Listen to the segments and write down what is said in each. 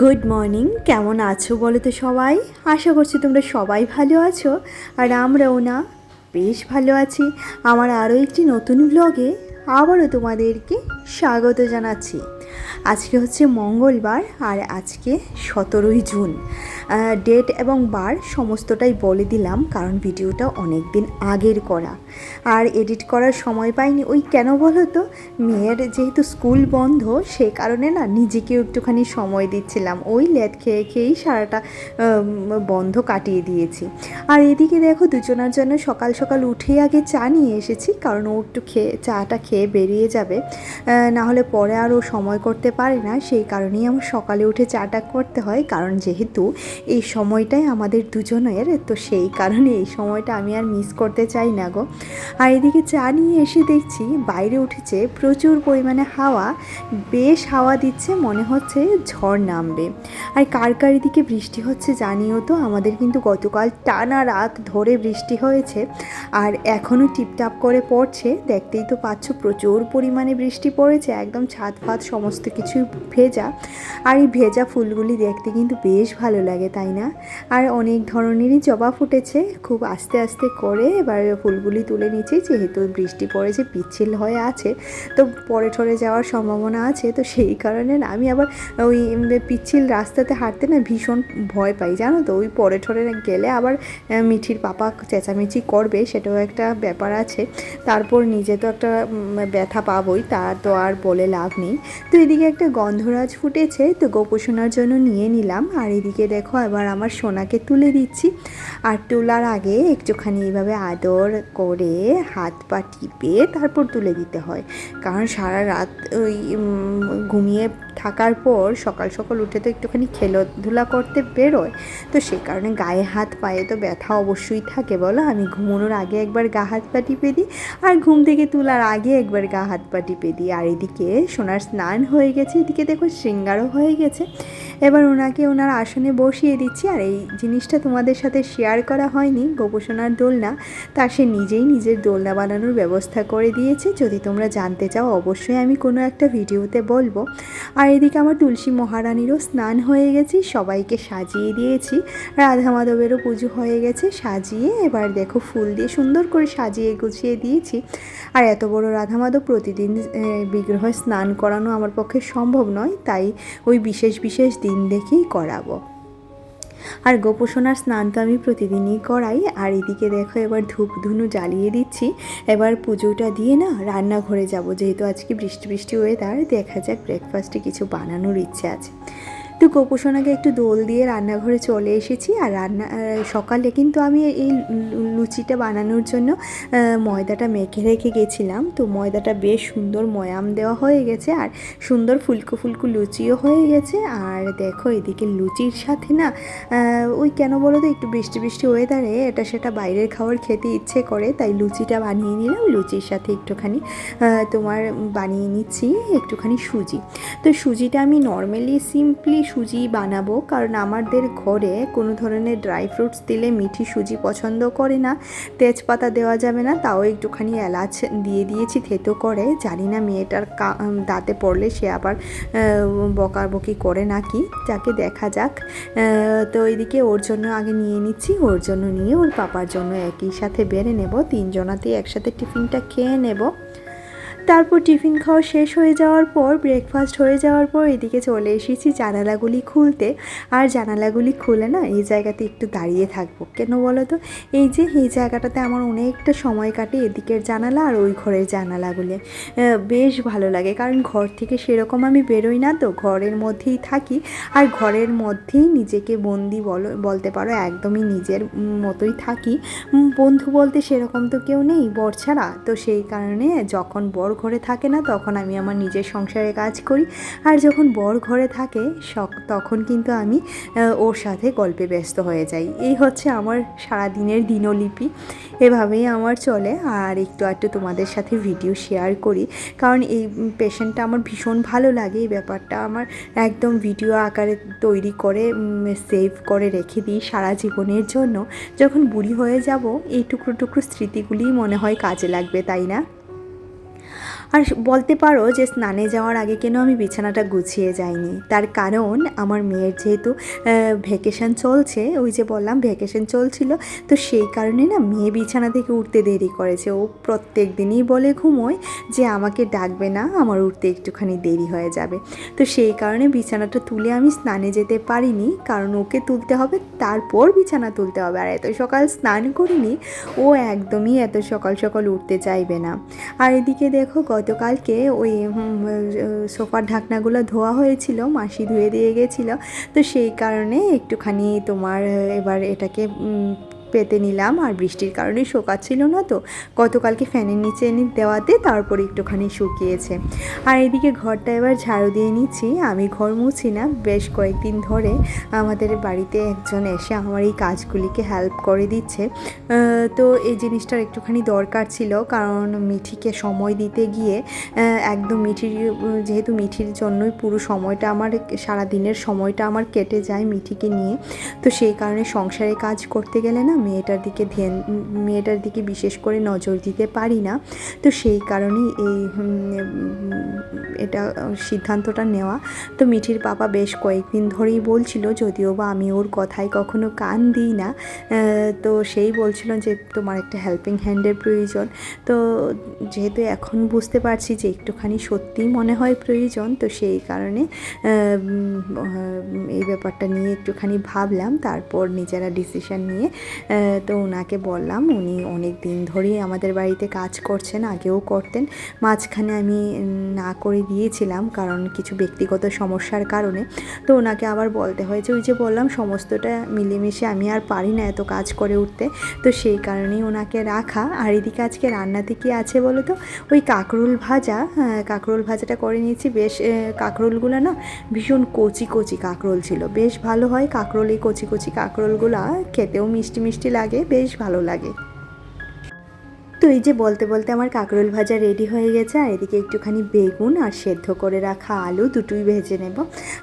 Good morning কেমন আছো বলো তো সবাই? আশা করছি তোমরা সবাই ভালো আছো আর আমরাও না, বেশ ভালো আছি। আমার আরও একটি নতুন ব্লগে আবারও তোমাদেরকে স্বাগত জানাচ্ছি। আজকে হচ্ছে মঙ্গলবার আর আজকে সতেরোই জুন। ডেট এবং বার সমস্তটাই বলে দিলাম, কারণ ভিডিওটা অনেক দিন আগের করা। আর এডিট করার সময় পাইনি। ওই কেন বলো তো? মেয়ের যেহেতু স্কুল বন্ধ, সে কারণে না নিজেকেও একটুখানি সময় দিচ্ছিলাম। ওই লেট খেয়ে খেয়েই সারাটা বন্ধ কাটিয়ে দিয়েছি। আর এদিকে দেখো দুজনার জন্য সকাল সকাল উঠেই আগে চা নিয়ে এসেছি, কারণ ও একটু খেয়ে, চাটা খেয়ে বেরিয়ে যাবে। না হলে পরে আর ও সময় করতে পারে না। সেই কারণেই আমার সকালে উঠে চাটা করতে হয়। কারণ যেহেতু এই সময়টাই আমাদের দুজনের, তো সেই কারণে এই সময়টা আমি আর মিস করতে চাই না গো। আর এদিকে চা নিয়ে এসে দেখছি বাইরে উঠেছে প্রচুর পরিমাণে হাওয়া, বেশ হাওয়া দিচ্ছে, মনে হচ্ছে ঝড় নামবে। আর কার কার এদিকে বৃষ্টি হচ্ছে জানিও তো, আমাদের কিন্তু গতকাল টানা রাত ধরে বৃষ্টি হয়েছে আর এখনও টিপটাপ করে পড়ছে, দেখতেই তো পাচ্ছ প্রচুর পরিমাণে বৃষ্টি পড়েছে, একদম ছাদ ফাদ সমস্ত কিছুই ভেজা। আর এই ভেজা ফুলগুলি দেখতে কিন্তু বেশ ভালো লাগে, তাই না? আর অনেক ধরনেরই জবা ফুটেছে, খুব আস্তে আস্তে করে এবার ফুলগুলি তুলে নিচ্ছি। যেহেতু বৃষ্টি পড়েছে পিচ্ছিল হয়ে আছে, তো পরে ঠরে যাওয়ার সম্ভাবনা আছে। তো সেই কারণে না, আমি আবার ওই পিচ্ছিল রাস্তাতে হাঁটতে না ভীষণ ভয় পাই, জানো তো? ওই পরে ঠরে গেলে আবার মিঠির পাপা চেঁচামেচি করবে, সেটাও একটা ব্যাপার আছে। তারপর নিজে তো একটা ব্যথা পাবই, তা তো আর বলে লাভ নেই। তো এদিকে একটা গন্ধরাজ ফুটেছে, তো গোপোষণার জন্য নিয়ে নিলাম। আর এদিকে দেখো, এবার আমার সোনাকে তুলে দিচ্ছি। আর তোলার আগে একটুখানি এইভাবে আদর করে হাত পা টিপে তারপর তুলে দিতে হয়। কারণ সারা রাত ওই ঘুমিয়ে থাকার পর সকাল সকাল উঠে তো একটুখানি খেলাধুলা করতে বেরোয়। তো সে কারণে গায়ে হাত, পায়ে তো ব্যথা অবশ্যই থাকে, বলো? আমি ঘুমানোর আগে একবার গা হাত পা টিপে দিই আর ঘুম থেকে তোলার আগে একবার গা হাত পা টিপে দিই। আর এদিকে সোনার স্নান হয়ে গেছে, এদিকে দেখো শৃঙ্গারও হয়ে গেছে। এবার ওনাকে ওনার আসনে বসিয়ে দিচ্ছি আর এই জিনিসটা তোমাদের সাথে শেয়ার করা হয়নি গোপোষণার দোলনা। তা সে নিজেই নিজের দোলনা বানানোর ব্যবস্থা করে দিয়েছে। যদি তোমরা জানতে চাও, অবশ্যই আমি কোনো একটা ভিডিওতে বলব। আর এদিকে আমার তুলসী মহারানীরও স্নান হয়ে গেছে, সবাইকে সাজিয়ে দিয়েছি। রাধা মাধবেরও পুজো হয়ে গেছে, সাজিয়ে এবার দেখো ফুল দিয়ে সুন্দর করে সাজিয়ে গুছিয়ে দিয়েছি। আর এত বড় রাধা মাধব প্রতিদিন বিগ্রহে স্নান করানো আমার পক্ষে সম্ভব নয়, তাই ওই বিশেষ বিশেষ দিন দেখেই করাবো। আর গোপোষণার স্নান তো আমি প্রতিদিনই করাই। আর এদিকে দেখো এবার ধূপ ধুনু জ্বালিয়ে দিচ্ছি। এবার পুজোটা দিয়ে না রান্নাঘরে যাব, যেহেতু আজকে বৃষ্টি বৃষ্টি ওয়েদার দেখা যাক ব্রেকফাস্টে কিছু বানানোর ইচ্ছে আছে। তো গোপোষণাকে একটু দোল দিয়ে রান্নাঘরে চলে এসেছি। আর রান্না সকালে কিন্তু আমি এই লুচিটা বানানোর জন্য ময়দাটা মেখে রেখে গেছিলাম। তো ময়দাটা বেশ সুন্দর ময়াম দেওয়া হয়ে গেছে আর সুন্দর ফুলকো ফুলকো লুচিও হয়ে গেছে। আর দেখো এদিকে লুচির সাথে না ওই কেন বলো তো একটু বৃষ্টি বৃষ্টি ওয়েদারে এটা সেটা বাইরের খাবার খেতে ইচ্ছে করে, তাই লুচিটা বানিয়ে নিলাম। লুচির সাথে একটুখানি তোমার বানিয়ে নিচ্ছি একটুখানি সুজি। তো সুজিটা আমি নর্মালি সিম্পলি সুজি বানাবো, কারণ আমাদের ঘরে কোনো ধরনের ড্রাই ফ্রুটস দিলে মিঠি সুজি পছন্দ করে না। তেজপাতা দেওয়া যাবে না, তাও একটুখানি এলাচ দিয়ে দিয়েছি, থেতো করে। জানি না মেয়েটার দাঁতে পড়লে সে আবার বকাবকি করে নাকি? যাকে দেখা যাক। তো এদিকে ওর জন্য আগে নিয়ে নিচ্ছি, ওর জন্য নিয়ে ওর পাপার জন্য একই সাথে বেড়ে নেব। তিনজনাতেই একসাথে টিফিনটা খেয়ে নেব। তারপর টিফিন খাওয়া শেষ হয়ে যাওয়ার পর ব্রেকফাস্ট হয়ে যাওয়ার পর এদিকে চলে এসেছি জানালাগুলি খুলতে। আর জানালাগুলি খুলে না, এই জায়গাতে একটু দাঁড়িয়ে থাকব। কেন বলো তো? এই যে, এই জায়গাটাতে আমার অনেকটা সময় কাটে এদিকের জানালা আর ওই ঘরের জানালাগুলি। বেশ ভালো লাগে, কারণ ঘর থেকে সেরকম আমি বেরোই না তো, ঘরের মধ্যেই থাকি। আর ঘরের মধ্যেই নিজেকে বন্দি বলো, বলতে পারো, একদমই নিজের মতোই থাকি। বন্ধু বলতে সেরকম তো কেউ নেই, বর ছাড়া। তো সেই কারণে যখন বর ঘরে থাকে না, তখন আমি আমার নিজের সংসারে কাজ করি। আর যখন বর ঘরে থাকে তখন কিন্তু আমি ওর সাথে গল্পে ব্যস্ত হয়ে যাই। এই হচ্ছে আমার সারাদিনের দিনলিপি। এভাবেই আমার চলে। আর একটু একটু তোমাদের সাথে ভিডিও শেয়ার করি। কারণ এই পেশেন্টটা আমার ভীষণ ভালো লাগে। এই ব্যাপারটা আমার একদম ভিডিও আকারে তৈরি করে সেভ করে রেখে দিই সারা জীবনের জন্য। যখন বুড়ি হয়ে যাব, এই টুকরো টুকরো স্মৃতিগুলিই মনে হয় কাজে লাগবে, তাই না? আর বলতে পারো যে স্নানে যাওয়ার আগে কেন আমি বিছানাটা গুছিয়ে যাইনি? তার কারণ আমার মেয়ের যেহেতু ভ্যাকেশন চলছে, ওই যে বললাম ভ্যাকেশন চলছিল, তো সেই কারণে না মেয়ে বিছানা থেকে উঠতে দেরি করেছে। ও প্রত্যেক দিনই বলে ঘুমোয় যে আমাকে ডাকবে না, আমার উঠতে একটুখানি দেরি হয়ে যাবে। তো সেই কারণে বিছানাটা তুলে আমি স্নানে যেতে পারিনি, কারণ ওকে তুলতে হবে, তারপর বিছানা তুলতে হবে। আর এত সকাল স্নান করিনি, ও একদমই এত সকাল সকাল উঠতে চাইবে না। আর এদিকে দেখো গতকালকে ওই সোফার ঢাকনাগুলো ধোয়া হয়েছিল, মাসি ধুয়ে দিয়ে গেছিল। তো সেই কারণে একটুখানি তোমার, এবার এটাকে পেতে নিলাম আর বৃষ্টির কারণে শোকাচ্ছিল না তো। গতকালকে ফ্যানের নিচে এনে দেওয়াতে তারপর একটুখানি শুকিয়েছে। আর এদিকে ঘরটা এবার ঝাড়ু দিয়ে নিচ্ছি। আমি ঘর মুছি না, বেশ কয়েকদিন ধরে আমাদের বাড়িতে একজন এসে আমার এই কাজগুলিকে হেল্প করে দিচ্ছে। তো এই জিনিসটার একটুখানি দরকার ছিল, কারণ মিঠিকে সময় দিতে গিয়ে একদম মিঠির, যেহেতু মিঠির জন্যই পুরো সময়টা আমার সারা দিনের সময়টা আমার কেটে যায় মিঠিকে নিয়ে। তো সেই কারণে সংসারে কাজ করতে গেলে না মেয়েটার দিকে ধ্যান, মেয়েটার দিকে বিশেষ করে নজর দিতে পারি না। তো সেই কারণেই এই এটা সিদ্ধান্তটা নেওয়া। তো মিঠির বাবা বেশ কয়েকদিন ধরেই বলছিল, যদিও বা আমি ওর কথায় কখনো কান দিই না। তো সেই বলছিল যে, তোমার একটা হেল্পিং হ্যান্ডের প্রয়োজন। তো যেহেতু এখন বুঝতে পারছি যে, একটুখানি সত্যিই মনে হয় প্রয়োজন, তো সেই কারণে এই ব্যাপারটা নিয়ে একটুখানি ভাবলাম। তারপর নিজেরা ডিসিশন নিয়ে তো ওনাকে বললাম উনি অনেক দিন ধরেই আমাদের বাড়িতে কাজ করছেন আগেও করতেন। মাঝখানে আমি না করে দিয়েছিলাম কারণ কিছু ব্যক্তিগত সমস্যার কারণে। তো ওনাকে আবার বলতে হয়েছে ওই যে বললাম সমস্তটা মিলেমিশে আমি আর পারি না এত কাজ করে উঠতে। তো সেই কারণেই ওনাকে রাখা। আর এদিকে আজকে রান্নাতে কি আছে বলো তো? ওই কাঁকরোল ভাজা হ্যাঁ, কাঁকরোল ভাজাটা করে নিয়েছি। বেশ কাঁকরোলগুলো না ভীষণ কচি কচি কাঁকরোল ছিল। বেশ ভালো হয় কাঁকরোল এই কচি কচি কাঁকরোলগুলো খেতেও মিষ্টি মিষ্টি লাগে বেশ ভালো লাগে। তো এই যে বলতে বলতে আমার কাঁকরোল ভাজা রেডি হয়ে গেছে, আর এদিকে একটুখানি বেগুন আর সেদ্ধ করে রাখা আলু, দুটোই ভেজে নেব।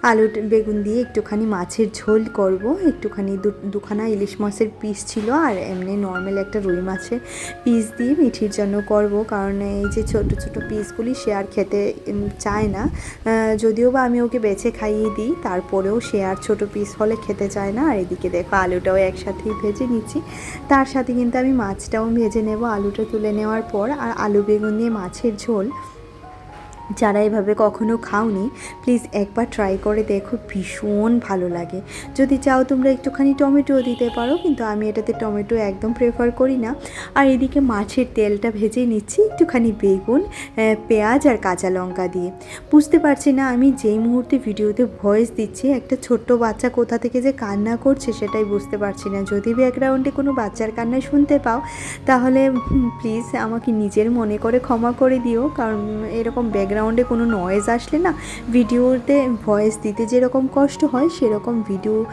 আলু বেগুন দিয়ে একটুখানি মাছের ঝোল করব। একটুখানি দুখানা ইলিশ মাছের পিস ছিল, আর এমনি নর্মাল একটা রুই মাছের পিস দিয়ে মিঠির জন্য করব। কারণ এই যে ছোট ছোট পিসগুলি সে আর খেতে চায় না। যদিও বা আমি ওকে বেছে খাইয়ে দিই, তারপরেও সে আর ছোট পিস হলে খেতে চায় না। আর এদিকে দেখো আলুটাও একসাথেই ভেজে নিচ্ছি। তার সাথে কিন্তু আমি মাছটাও ভেজে নেব, আলুটা তুলে নেওয়ার পর আর আলু বেগুন দিয়ে মাছের ঝোল যারা এভাবে কখনো খাওনি প্লিজ একবার ট্রাই করে দেখো, ভীষণ ভালো লাগে। যদি চাও তোমরা একটুখানি টমেটো দিতে পারো, কিন্তু আমি এটাতে টমেটো একদম প্রেফার করি না। আর এদিকে মাছের তেলটা ভেজে নিচ্ছি, একটুখানি বেগুন পেঁয়াজ আর কাঁচা লঙ্কা দিয়ে। বুঝতে পারছি না আমি যেই মুহূর্তে ভিডিওতে ভয়েস দিচ্ছি, একটা ছোট্ট বাচ্চা কোথা থেকে যে কান্না করছে সেটাই বুঝতে পারছি না। যদি ব্যাকগ্রাউন্ডে কোনো বাচ্চার কান্না শুনতে পাও, তাহলে প্লিজ আমাকে নিজের মনে করে ক্ষমা করে দিও, কারণ এরকম ব্যাকগ্রাউন্ডে কোনো নয়েজ আসলে না ভিডিওতে ভয়েস দিতে যেরকম কষ্ট হয় সেরকম ভিডিও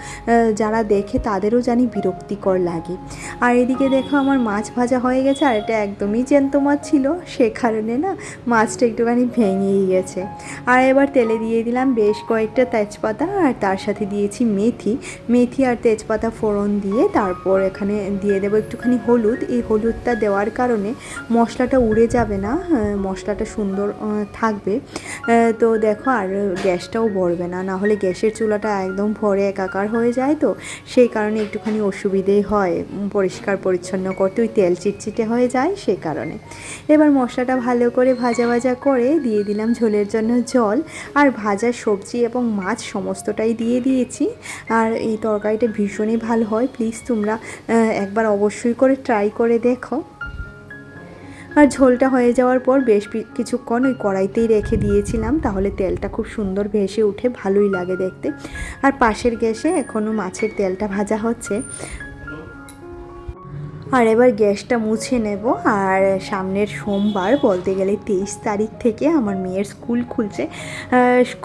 যারা দেখে তাদেরও জানি বিরক্তিকর লাগে। আর এদিকে দেখো আমার মাছ ভাজা হয়ে গেছে আর এটা একদমই জ্যান্ত মাছ ছিল সে কারণে না মাছটা একটুখানি ভেঙেই গেছে। আর এবার তেলে দিয়ে দিলাম বেশ কয়েকটা তেজপাতা আর তার সাথে দিয়েছি মেথি। মেথি আর তেজপাতা ফোড়ন দিয়ে তারপর এখানে দিয়ে দেবো একটুখানি হলুদ। এই হলুদটা দেওয়ার কারণে মশলাটা উড়ে যাবে না মশলাটা সুন্দর আহ, থাকবে। তো দেখো, আর গ্যাসটাও ভরবে না। না হলে গ্যাসের চুলাটা একদম ভরে একাকার হয়ে যায় তো। সেই কারণে একটুখানি অসুবিধেই হয়। পরিষ্কার, পরিচ্ছন্ন করতে। ওই তেল চিটচিটে হয়ে যায় সেই কারণে। এবার মশলাটা ভালো করে ভাজা ভাজা করে দিয়ে দিলাম ঝোলের জন্য জল। আর ভাজা সবজি এবং মাছ সমস্তটাই দিয়ে দিয়েছি। আর এই তরকারিটা ভীষণই ভালো হয়। প্লিজ তোমরা একবার অবশ্যই করে ট্রাই করে দেখো। আর ঝোলটা হয়ে যাওয়ার পর বেশ কিছুক্ষণ ওই কড়াইতেই রেখে দিয়েছিলাম, তাহলে তেলটা খুব সুন্দর ভেসে উঠে ভালোই লাগে দেখতে। আর পাশের গ্যাসে এখনও মাছের তেলটা ভাজা হচ্ছে। আর এবার গ্যাসটা মুছে নেব। আর সামনের সোমবার বলতে গেলে তেইশ তারিখ থেকে আমার মেয়ের স্কুল খুলছে।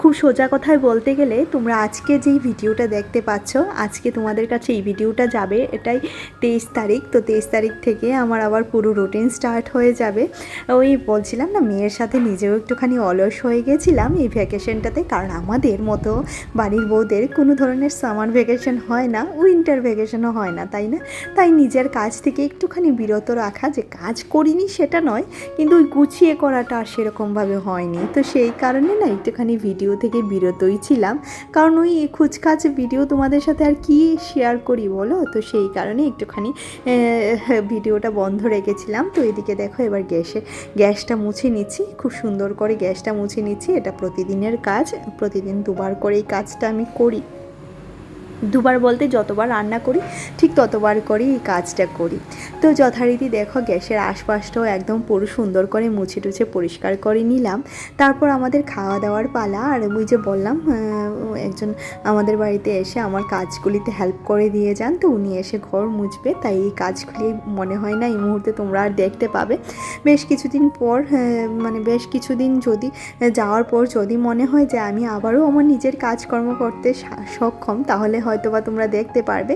খুব সোজা কথায় বলতে গেলে তোমরা আজকে যেই ভিডিওটা দেখতে পাচ্ছ, আজকে তোমাদের কাছে এই ভিডিওটা যাবে এটাই তেইশ তারিখ। তো তেইশ তারিখ থেকে আমার আবার পুরো রুটিন স্টার্ট হয়ে যাবে। ওই বলছিলাম না, মেয়ের সাথে নিজেও একটুখানি অলস হয়ে গেছিলাম এই ভ্যাকেশনটাতে কারণ আমাদের মতো বাড়ির বউদের কোনো ধরনের সামার ভ্যাকেশন হয় না উইন্টার ভ্যাকেশনও হয় না, তাই না? তাই নিজের কাজ থেকে থেকে একটুখানি বিরত রাখা যে কাজ করিনি সেটা নয়, কিন্তু ওই গুছিয়ে করাটা আর সেরকমভাবে হয়নি। তো সেই কারণে না একটুখানি ভিডিও থেকে বিরতই ছিলাম। কারণ ওই খুচখাচ ভিডিও তোমাদের সাথে আর কি শেয়ার করি বলো? তো সেই কারণে একটুখানি ভিডিওটা বন্ধ রেখেছিলাম। তো এদিকে দেখো এবার গ্যাসে, গ্যাসটা মুছে নিচ্ছি। খুব সুন্দর করে গ্যাসটা মুছে নিচ্ছি। এটা প্রতিদিনের কাজ। প্রতিদিন দুবার করে এই কাজটা আমি করি। দুবার বলতে যতবার রান্না করি, ঠিক ততবার করেই এই কাজটা করি। তো যথারীতি দেখো গ্যাসের আশপাশটাও একদম পুরো সুন্দর করে মুছে টুছে পরিষ্কার করে নিলাম। তারপর আমাদের খাওয়া দাওয়ার পালা আর ওই যে বললাম একজন আমাদের বাড়িতে এসে আমার কাজগুলিতে হেল্প করে দিয়ে যান তো উনি এসে ঘর মুছবে তাই এই কাজগুলি মনে হয় না এই মুহূর্তে তোমরা আর দেখতে পাবে। বেশ কিছুদিন পর আহ, মানে বেশ কিছুদিন যদি যাওয়ার পর যদি মনে হয় যে আমি আবারও আমার নিজের কাজকর্ম করতে সক্ষম তাহলে হয়তো বা তোমরা দেখতে পারবে।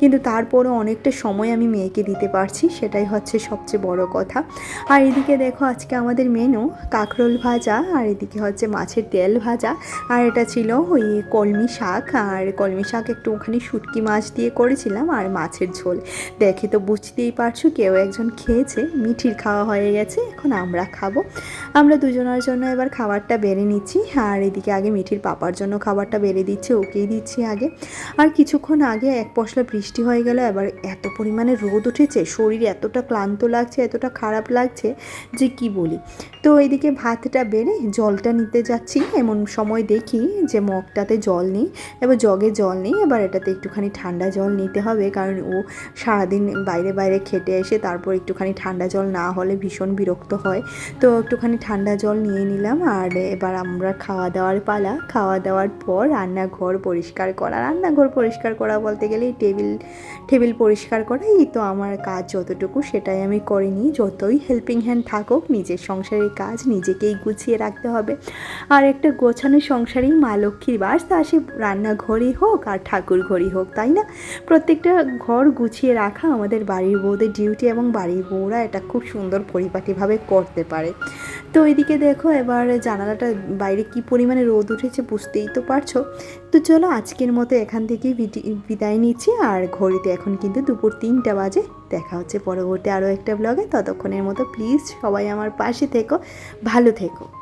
কিন্তু তারপরও অনেকটা সময় আমি মেয়েকে দিতে পারছি সেটাই হচ্ছে সবচেয়ে বড় কথা। আর এদিকে দেখো আজকে আমাদের মেনু কাঁকরোল ভাজা আর এদিকে হচ্ছে মাছের তেল ভাজা আর এটা ছিল ওই কলমি শাক আর কলমি শাক একটু ওখানে শুটকি মাছ দিয়ে করেছিলাম আর মাছের ঝোল। দেখে তো বুঝতেই পারছ কেউ একজন খেয়েছে, মিঠির খাওয়া হয়ে গেছে, এখন আমরা খাব। আমরা দুজনের জন্য এবার খাবারটা বেড়ে নিচ্ছি আর এদিকে আগে মিঠির পাপার জন্য খাবারটা বেড়ে দিচ্ছে, ওকেই দিচ্ছি আগে। আর কিছুক্ষণ আগে এক পশলা বৃষ্টি হয়ে গেল, এবার এত পরিমাণে রোদ উঠেছে, শরীর এতটা ক্লান্ত লাগছে, এতটা খারাপ লাগছে যে কি বলি। তো এদিকে ভাতটা বেড়ে জলটা নিতে যাচ্ছি, এমন সময় দেখি যে মগটাতে জল নেই, এবার জগে জল নেই, এবার এটাতে একটুখানি ঠান্ডা জল নিতে হবে, কারণ ও সারাদিন বাইরে বাইরে খেটে এসে তারপর একটুখানি ঠান্ডা জল না হলে ভীষণ বিরক্ত হয়। তো একটুখানি ঠান্ডা জল নিয়ে নিলাম, আর এবার আমরা খাওয়া দাওয়ার পালা। খাওয়া দাওয়ার পর রান্নাঘর পরিষ্কার করা। রান্নাঘর পরিষ্কার করা বলতে গেলে টেবিল টেবিল পরিষ্কার করা এই তো আমার কাজ যতটুকু, সেটাই আমি করে নিই যতই হেল্পিং হ্যান্ড থাকুক, নিজের সংসারের কাজ নিজেকেই গুছিয়ে রাখতে হবে। আর একটা গোছানো সংসারেই মা লক্ষ্মীর বাস তা সে রান্নাঘরই হোক আর ঠাকুর ঘরই হোক, তাই না? প্রত্যেকটা ঘর গুছিয়ে রাখা আমাদের বাড়ির বউদের ডিউটি এবং বাড়ির বউরা এটা খুব সুন্দর পরিপাটিভাবে করতে পারে। তো এদিকে দেখো, এবার জানালাটা বাইরে কি পরিমাণে রোদ উঠেছে বুঝতেই তো পারছ। তো চলো আজকের মতো এখান থেকেই বিদি- বিদায় নিচ্ছি, আর ঘড়িতে এখন কিন্তু দুপুর তিনটা বাজে। দেখা হচ্ছে পরবর্তী আরও একটা ব্লগে ততক্ষণের মতো প্লিজ সবাই আমার পাশে থেকো, ভালো থেকো।